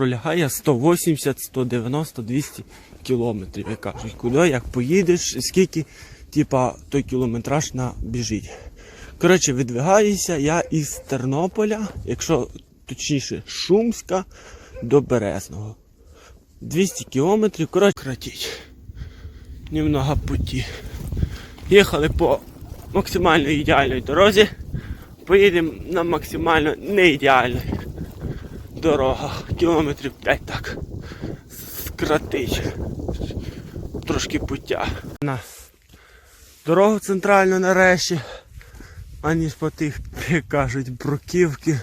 пролягає 180, 190, 200 кілометрів. Як кажуть, куди, як поїдеш, скільки типа, той кілометраж набіжить. Коротше, видвигаюся я із Тернополя, якщо точніше, Шумська до Березного. 200 кілометрів, коротше, кратіть. Немного путі. Їхали по максимально ідеальній дорозі. Поїдемо на максимально не ідеальній дорогах. Кілометрів 5 так. Скратить. Трошки пуття. На дорогу центральну нарешті. Аніж по тих, як кажуть, бруківки.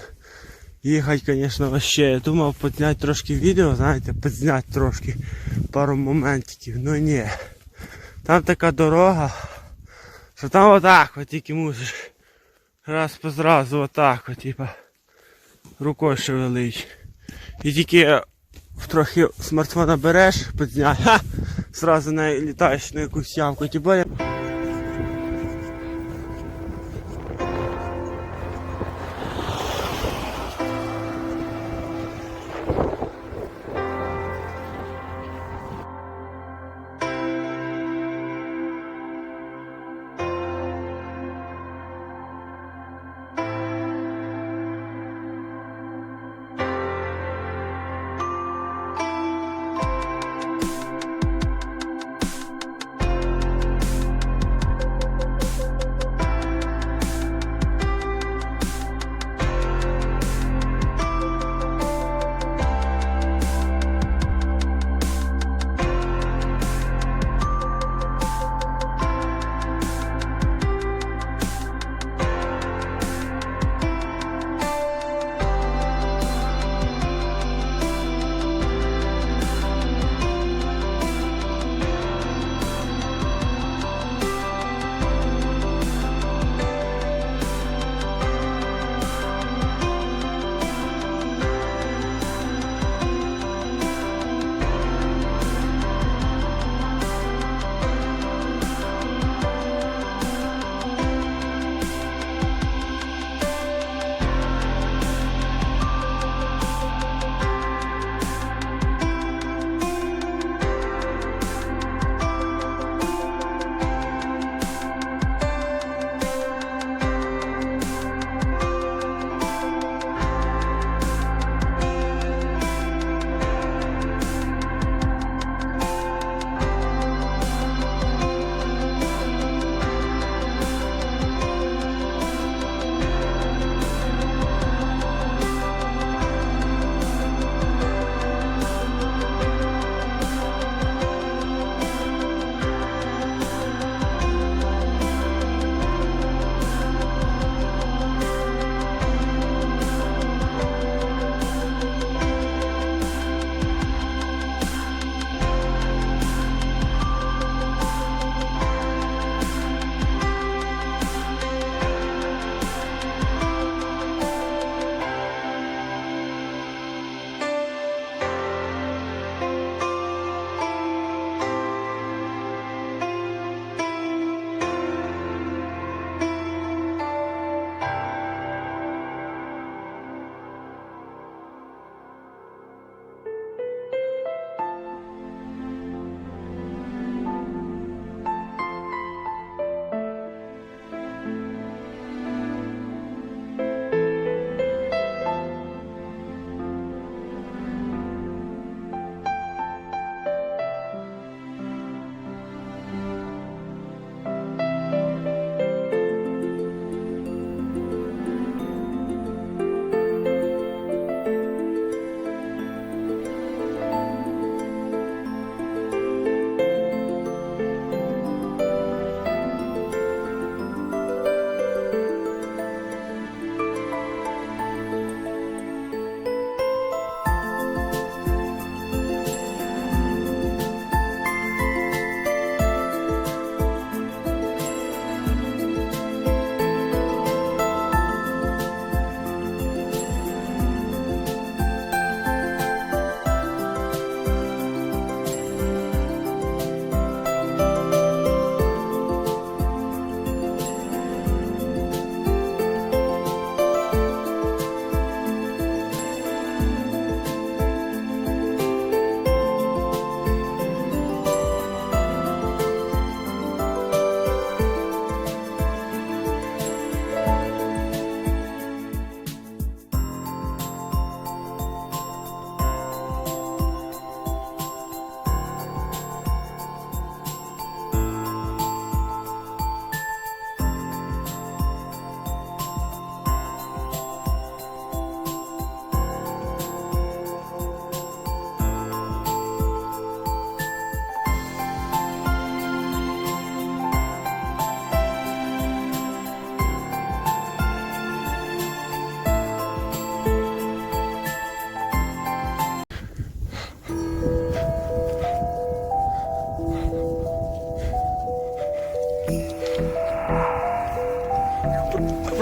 Їхати, звісно, вообще. Я думав підзняти трошки відео, знаєте, підзняти трошки пару моментиків. Ну ні. Там така дорога, що там отак от тільки мусиш раз по зразу отак от, типа, рукою шевелить. І тільки трохи смартфона береш, підзняти, ха! Зразу не літаєш на якусь ямку. Типа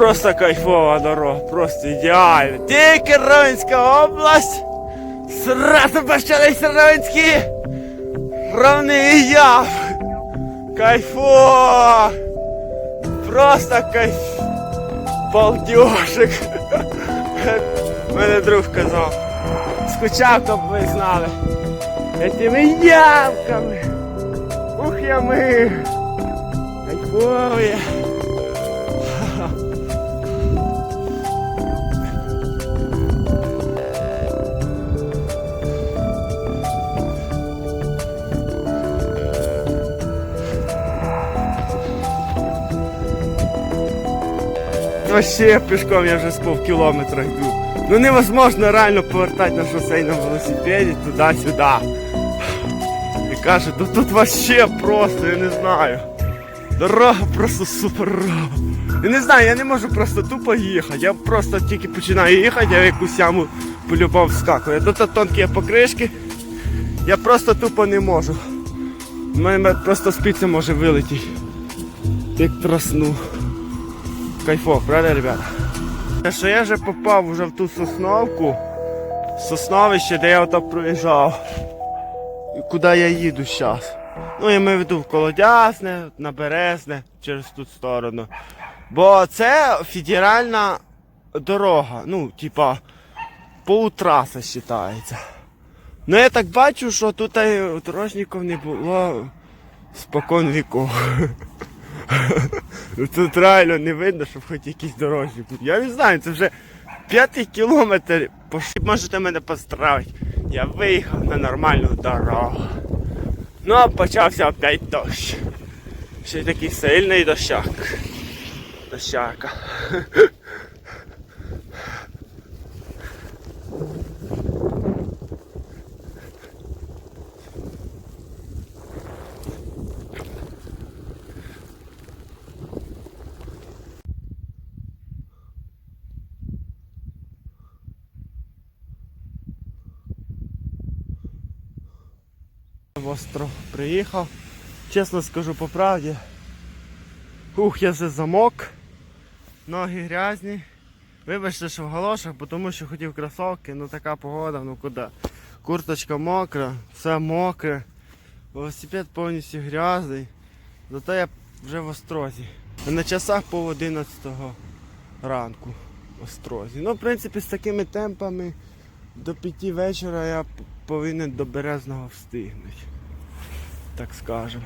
просто кайфова дорога, просто ідеально. Тільки Ровенська область. Сразу почались Ровенські ровний яв. Кайфово! Просто кайф. Балдежик. Мене друг казав. Скучав, то б ви знали. Этими ямками. Ух, ями. Кайфові. Вообще пішком я вже з пів кілометра йду. Ну невозможно реально повертати на шосейному велосипеді туди-сюди. І каже, ну тут вообще просто, я не знаю. Дорога просто супер. Я не знаю, я не можу просто тупо їхати. Я просто тільки починаю їхати, я в якусь яму по-любому вскакую. Тут тонкі покришки. Я просто тупо не можу. У мене просто спиця може вилетіти. Як тросну. Кайфов, правда, ребята? Те, що я вже попав вже в ту сосновку, сосновище, де я ото проїжджав. Куди я їду зараз. Ну, я маю в виду в Колодясне, на Березне, через ту сторону. Бо це федеральна дорога. Ну, типа, полутраса вважається. Ну я так бачу, що тут дорожників не було спокон віков. Тут реально не видно, щоб хоч якісь дорожні будуть. Я не знаю, це вже п'ятий кілометр. Можете мене поздравити. Я виїхав на нормальну дорогу. Ну а почався опять дощ. Ще такий сильний дощак. Дощака. В остров приїхав. Чесно скажу по правді. Ух, я вже замок. Ноги грязні. Вибачте, що в галошах, тому що хотів кросовки, ну така погода, ну куди. Курточка мокра, все мокре. Велосипед повністю грязний. Зато я вже в острозі. На часах пов 11 ранку в острозі. Ну, в принципі, з такими темпами до 5 вечора я повинен до Березного встигнути. Так скажемо.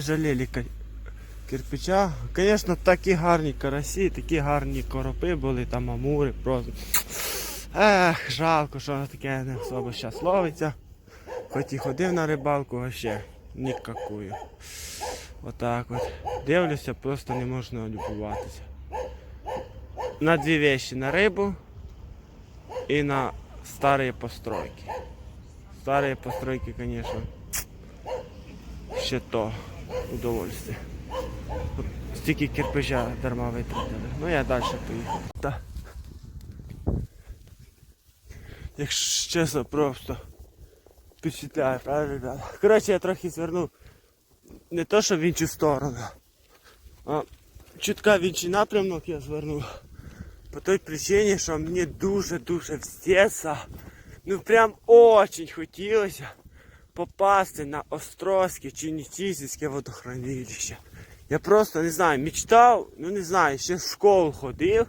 Не жаліли кирпича. Звісно, такі гарні карасі, такі гарні коропи були, там амури просто. Ех, жалко, що таке не особо зараз ловиться. Хоч і ходив на рибалку, а ще нікакую. Отак от. Дивлюся, просто не можна любуватися. На дві вещи, на рибу і на старі постройки. Старі постройки, звісно, ще то удовольствие. Стільки кирпича дарма витратили. Ну я далі поїхав. Та. Якщо чесно, просто впечатляє, правда, ребята? Коротше, я трохи звернув не то, що в іншу сторону, а чутка в інший напрямок я звернув. По той причині, що мені дуже-дуже встеться, ну прям очень хотілося попасти на Острозьке чи Нітізівське водохранилище. Я просто не знаю, мечтав, ну не знаю, ще в школу ходив,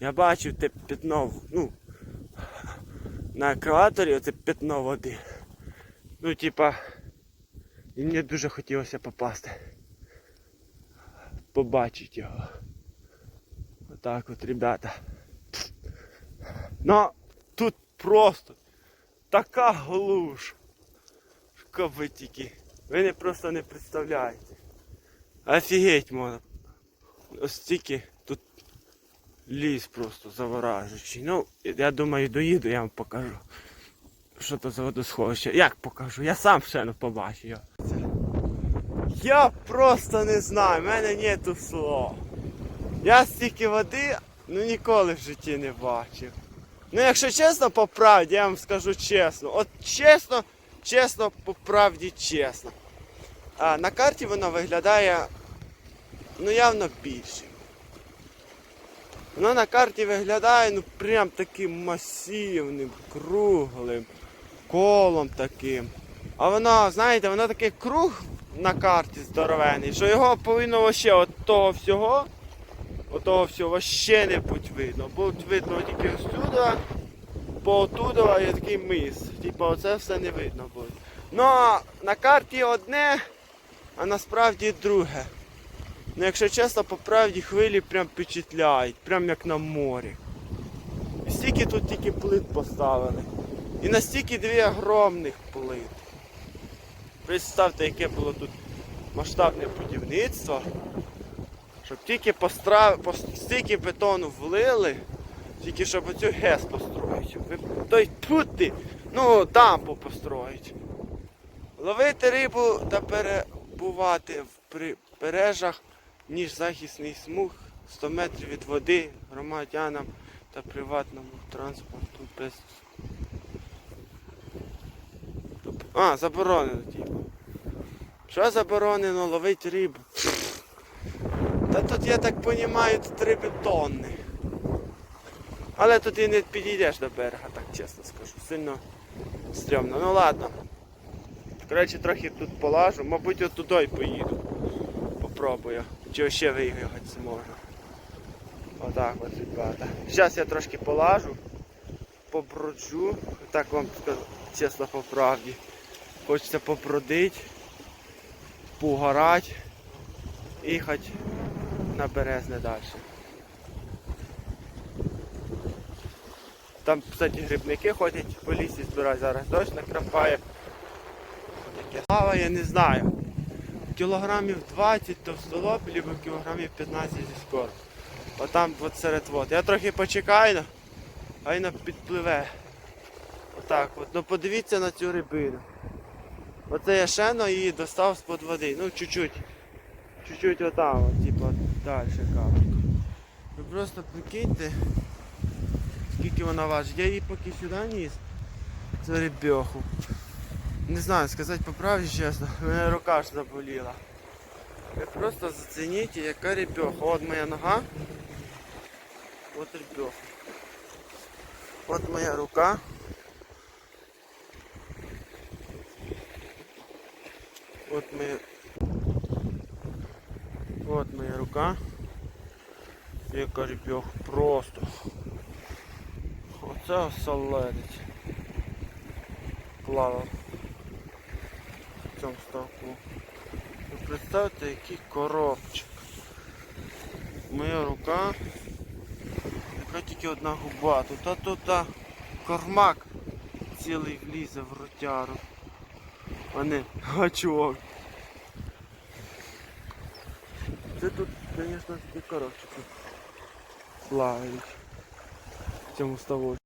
я бачив те пятно, ну, на екваторі оце пятно води. Ну, типа, і мені дуже хотілося попасти. Побачити його. Отак от, ребята. Ну, тут просто така глуш. Що ви не просто не представляєте. Офігеть можна. Ось тільки тут ліс просто заворажуючий. Ну, я думаю, доїду, я вам покажу. Що то за водосховище. Як покажу? Я сам ще не побачив. його. Я просто не знаю, в мене нету слов. Я стільки води ну ніколи в житті не бачив. Ну якщо чесно, по правді, я вам скажу чесно. От чесно, чесно, по правді чесно. А на карті воно виглядає ну явно більше. Воно на карті виглядає ну прям таким масивним, круглим, колом таким. А воно, знаєте, воно такий круг на карті здоровений, що його повинно ще от того всього, от всього ще не будь видно. Будь видно тільки всюди, по отуда є такий мис. Типа оце все не видно буде. Ну на карті одне, а насправді друге. Ну якщо чесно, по правді хвилі прям впечатляють, прям як на морі. І стільки тут тільки плит поставили. І настільки дві огромних плит. Представте, яке було тут масштабне будівництво. Щоб тільки постра... пос- стільки бетону влили, тільки щоб оцю ГЕС построїть. Той тут ти, ну дамбу построїть. Ловити рибу та перебувати в прибережах, ніж захисний смуг 100 метрів від води громадянам та приватному транспорту без. А, заборонено, типу. Що заборонено ловити рибу? Та тут, я так розумію, тут риби тонни. Але тут і не підійдеш до берега, так чесно скажу. Сильно стрьомно. Ну ладно. Коротше, трохи тут полажу, мабуть, от туди поїду. Попробую. Чи ще виїхати зможу. Отак от, ребята. Зараз я трошки полажу, поброджу. Так вам скажу, чесно по правді. Хочеться побродити, погорати хоч на березне далі. Там, кстати, грибники ходять по лісі збирають, зараз дощ накрапає. Лава, я не знаю. Кілограмів 20 товстолоб, або кілограмів 15 зі скор. Отам от серед вод. Я трохи почекаю, а й підпливе. Отак от. Ну подивіться на цю рибину. Оце я шено її достав з-под води. Ну чуть-чуть. Чуть-чуть отам, от, типу, далі капельку. Ви просто прикиньте, скільки вона важить. Я її поки сюди ніс. Цю рибьоху. Не знаю, сказати по правді чесно, мене рука аж заболіла. Ви просто зацініть, яка рибьоха. От моя нога. От рибьоха. От моя рука. От моя. От моя рука. Яка рибьоха. Просто. Оце оселедець. Плавав в цьому ставку. Ви представте, який коробчик. Моя рука. Яка тільки одна губа. Тут а тут а, кормак цілий влізе в ротяру. А не гачок. Це тут, звісно, такі коробчики плавають в цьому ставочку.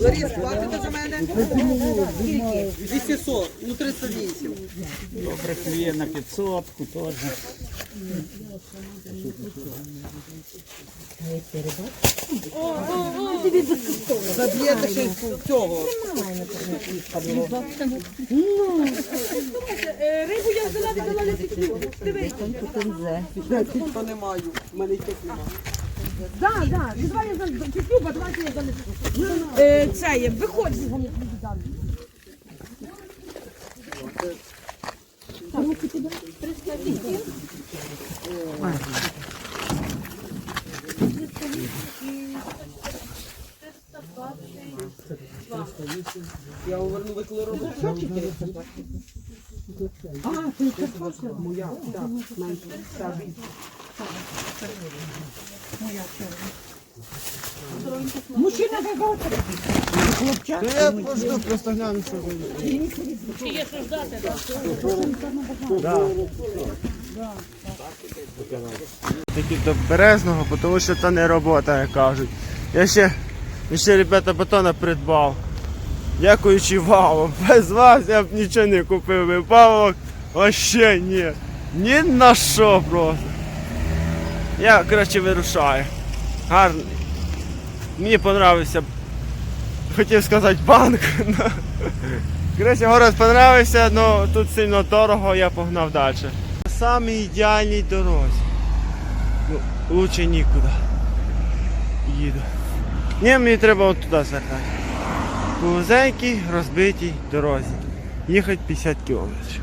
Ларіс, платите за мене? 240, ну 308. Добре клює на 500 теж. Заб'єте ще й цього. Рибу я взяла, взяла не пішлю. Дивись. Та не маю. У мене і тут немає. Да, да. Ну, я за кислю, бо я за Е, Це є, виходь. Так, ну, Я уверну виклеру. А, ти це Моя. Так, Мужчина вибав. Хлопчак. Ну я пожду, просто гляну, що Такі до березного, бо тому що це не робота, як кажуть. Я ще, ще ребята, батона придбав. Дякуючи вам. Без вас я б нічого не купив. Павлок вообще ні. Ні на що просто. Я, коротше, вирушаю. Гарний. Мені понравився. Хотів сказати банк. но- Коротше, город понравився, але тут сильно дорого, я погнав далі. Самій ідеальній дорозі. Ну, лучше нікуди. Їду. Ні, мені треба от туди звертати. По вузенькій, розбитій дорозі. Їхати 50 кілометрів.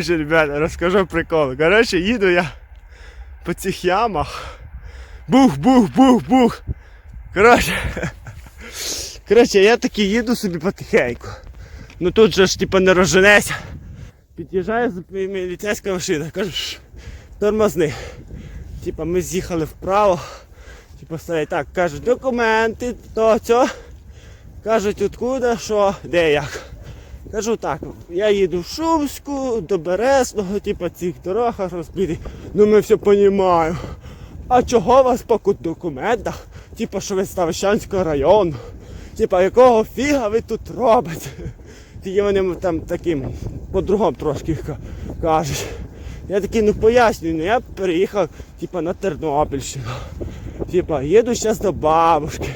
Коротше, ребята, розкажу прикол. Коротше, їду я по цих ямах. Бух, бух, бух, бух. Коротше. Коротше, я таки їду собі потихеньку. Ну тут же ж типа не розженеся. Під'їжджає міліцейська машина, кажу, «Ш, тормозни. Типа ми з'їхали вправо. Типа стоять так, кажуть, документи, то цьо. Кажуть, откуда, що, де як. Кажу так, я їду в Шумську, до Березного, типу цих дорогах розбитих. Ну ми все розуміємо. А чого вас по документах? Типа, що ви з Ставищанського району? Типа, якого фіга ви тут робите? Тільки вони там таким по-другому трошки кажуть. Я такий, ну пояснюю, ну я переїхав типа, на Тернопільщину. Типа, їду зараз до бабушки.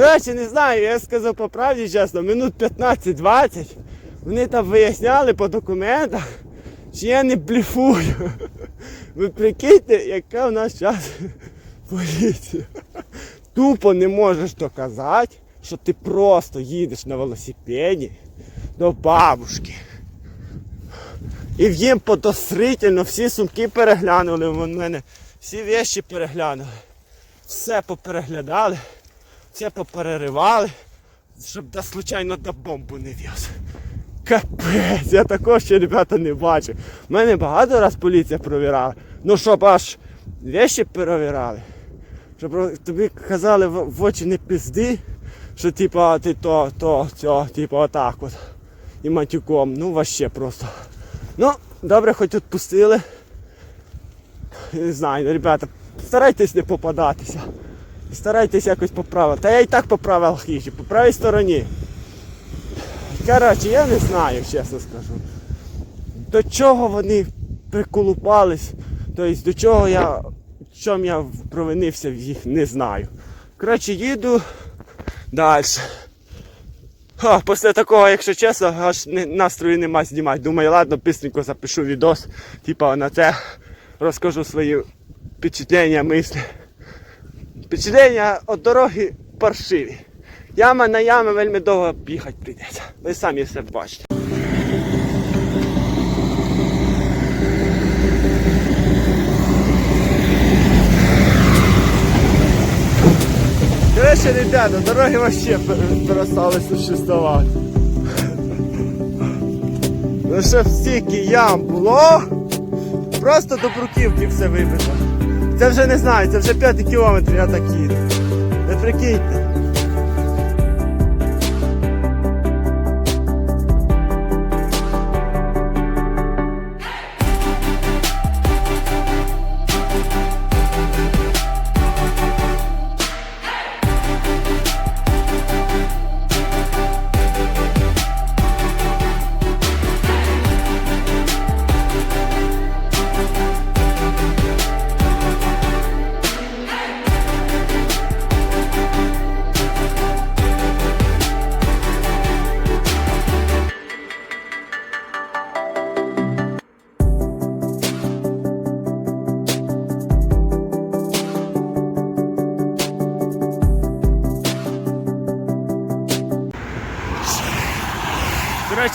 Коротше, не знаю, я сказав по правді чесно, минут 15-20 вони там виясняли по документах, чи я не блефую. Ви прикиньте, яка в нас зараз поліція. Тупо не можеш доказати, що ти просто їдеш на велосипеді до бабушки. І їм подосрительно всі сумки переглянули в мене, всі вещі переглянули, все попереглядали все попереривали, щоб да случайно да бомбу не в'яз. Капець, я такого ще, ребята, не бачив. Мене багато раз поліція провірала. Ну щоб аж вещі перевіряли. Щоб тобі казали в, очі не пізди, що типа ти то, то, цьо, типа отак от. І матюком. Ну вообще просто. Ну, добре, хоч відпустили. Не знаю, ребята, старайтесь не попадатися. Старайтесь якось поправити. Та я і так по правилах по правій стороні. Коротше, я не знаю, чесно скажу. До чого вони приколупались, тобто до чого я, в чому я провинився в їх, не знаю. Коротше, їду далі. Ха, після такого, якщо чесно, аж настрою нема знімати. Думаю, ладно, бистренько запишу відос, типа на це розкажу свої впечатлення, мислі. Впечатлення від дороги паршиві. Яма на ями вельми довго їхати прийдеться. Ви самі все бачите. Короче, ребята, дороги вообще пер- перестали существувати. Ну що стільки ям було, просто до бруківки все вибито. Це вже не знаю, це вже 5 кілометрів я так їду. Ви прикиньте.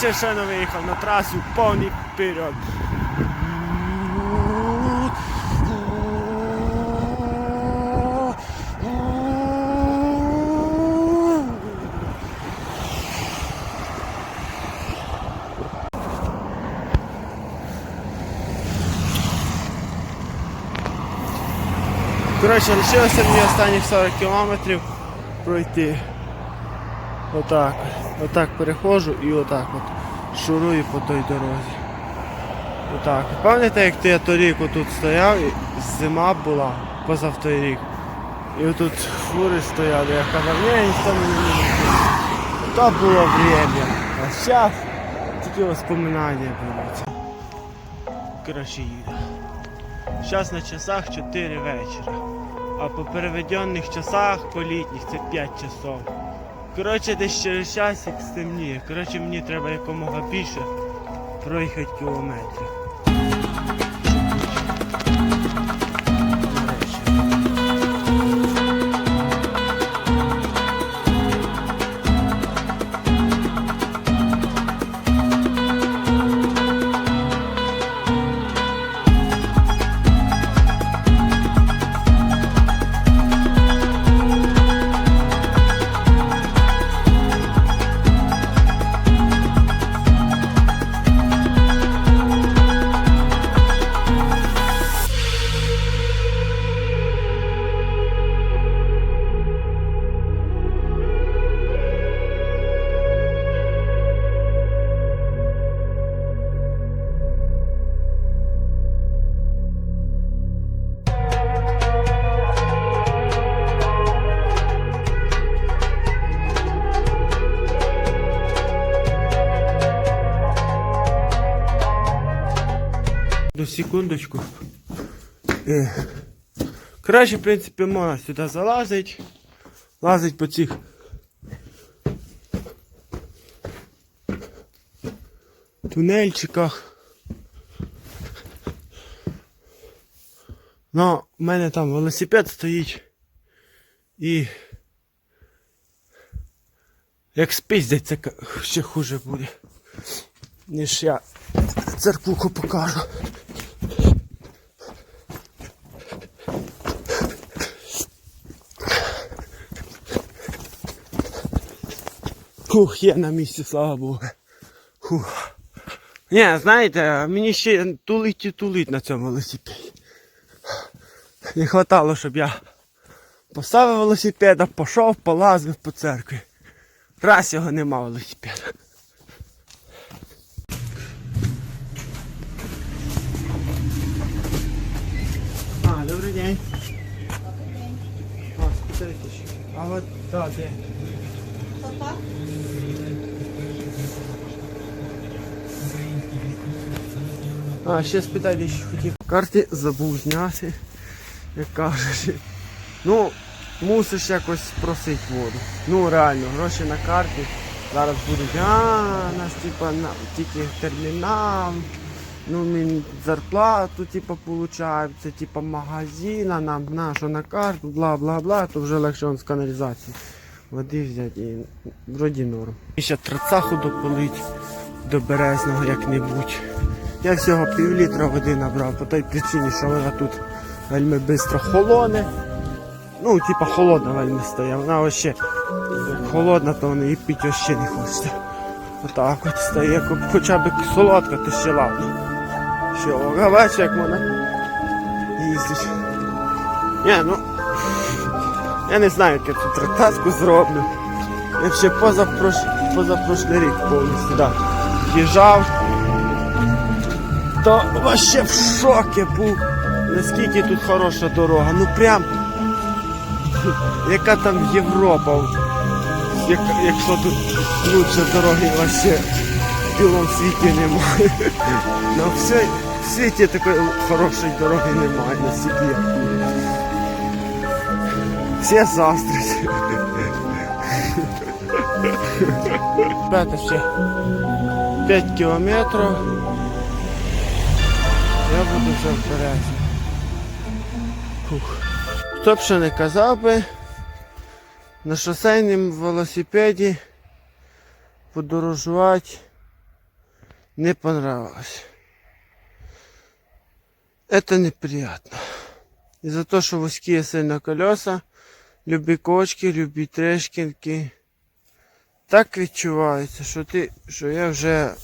Не виїхав на трасу, повний вперед. Коротше, лишилося мені останніх 40 кілометрів пройти. Отак. Отак переходжу і отак от шурую по той дорозі. Отак. Пам'ятаєте, як ти торік отут стояв, і зима була позав той рік. І отут фури стояли, я казав, ні, ніхто не буде. То було время. А зараз тільки воспоминання будуть. Коротше їду. Зараз на часах 4 вечора. А по переведених часах по літніх це 5 часов. Коротше, десь через часик стемніє. Коротше, мені треба якомога більше проїхати кілометрів. До секундочку. Е. Краще, в принципі, можна сюди залазить. Лазить по цих. Тунельчиках. Ну, в мене там велосипед стоїть. І. Як спіздять, це ще хуже буде. Ніж я церквуху покажу. Фух, є на місці, слава Богу. Фух. Ні, знаєте, мені ще тулить і тулить на цьому велосипеді. Не хватало, щоб я поставив велосипеда, пішов, полазив по церкві. Раз його нема велосипеда. А, добрий день. А, спитайте ще. А от, так, де? А, ще спитайте, що хотів. Карті забув зняти, як кажеш. Ну, мусиш якось просити воду. Ну реально, гроші на карті. Зараз будуть, а, нас типа на, тільки термінал. Ну, ми зарплату, типа, получаємо, це типа магазина, нам на що на карту, бла бла бла, то вже легше он з каналізації. Води взяти і вроді норм. І ще трацаху допилить до березного як-небудь. Я всього пів літра води набрав по той причині, що вона тут вельми швидко холоне. Ну, типа холодна вельми стає. Вона ще холодна, то вона і пити ще не хочеться. Отак от стає, хоча б солодка, то ще ладно. А бачиш, як вона їздить. Ні, ну. Я не знаю, як я тут трактатку зроблю. Я ще позапрош... позапрошлий рік повністю да, їжджав. То вообще в шокі був. Наскільки тут хороша дорога. Ну прям. Яка там Європа. Як, якщо тут лучше дороги вообще в білому світі немає. На все, в світі такої хорошої дороги немає на собі. Тут. Заздрять. Ребята, ще 5 кілометрів. Я буду вже. Хто б ще не казав би, на шосейному велосипеді подорожувати не понравилось. Это неприятно. Из-за того, что вузкие сильно колеса, любі кочки, любі трешкінки. Так відчувається, що ти, що я вже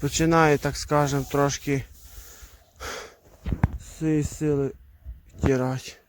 починаю, так скажем, трошки цієї сили втирати.